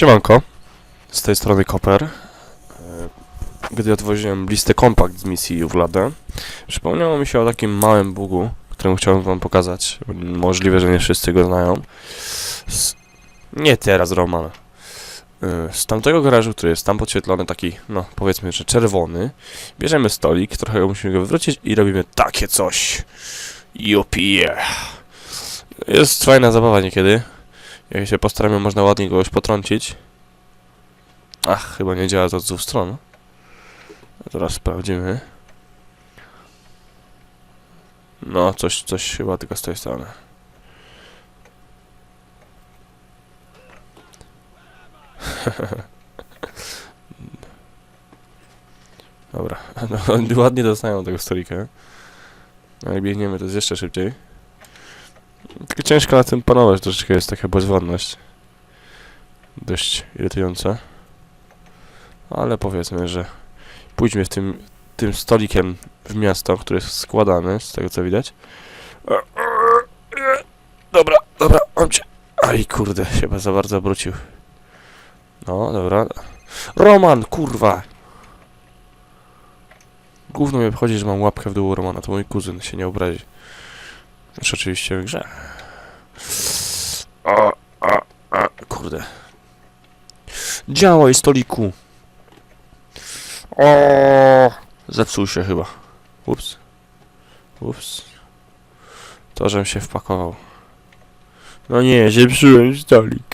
Siemanko, z tej strony Koper. E, Gdy odwoziłem listę kompakt z misji Uwladę, przypomniało mi się o takim małym bugu, którym chciałbym wam pokazać. Możliwe, że nie wszyscy go znają. Z... Nie teraz, Roman. E, Z tamtego garażu, który jest tam podświetlony, taki, no powiedzmy, że czerwony, bierzemy stolik, trochę musimy go wywrócić i robimy takie coś. Jopie. Jest fajna zabawa niekiedy. Jak się postaramy, można ładnie kogoś potrącić. Ach, chyba nie działa to z dwóch stron. Teraz sprawdzimy. No, coś, coś chyba tylko z tej strony. Dobra, no, ładnie dostają tego stolika. No jak biegniemy, to jest jeszcze szybciej. Tylko ciężko na tym panować, troszeczkę jest taka bezwładność. Dość irytująca. Ale powiedzmy, że pójdźmy w tym, tym stolikiem w miasto, który jest składany, z tego co widać. Dobra, dobra, mam cię. Aj kurde, chyba za bardzo obrócił. No, dobra. Roman, kurwa! Gówno mnie obchodzi, że mam łapkę w dół Romana, to mój kuzyn, się nie obrazi. Już oczywiście w grze. A, a, a, kurde. Działaj, stoliku! O, zepsuł się chyba. Ups. Ups. To, żem się wpakował. No nie, zepsułem stolik.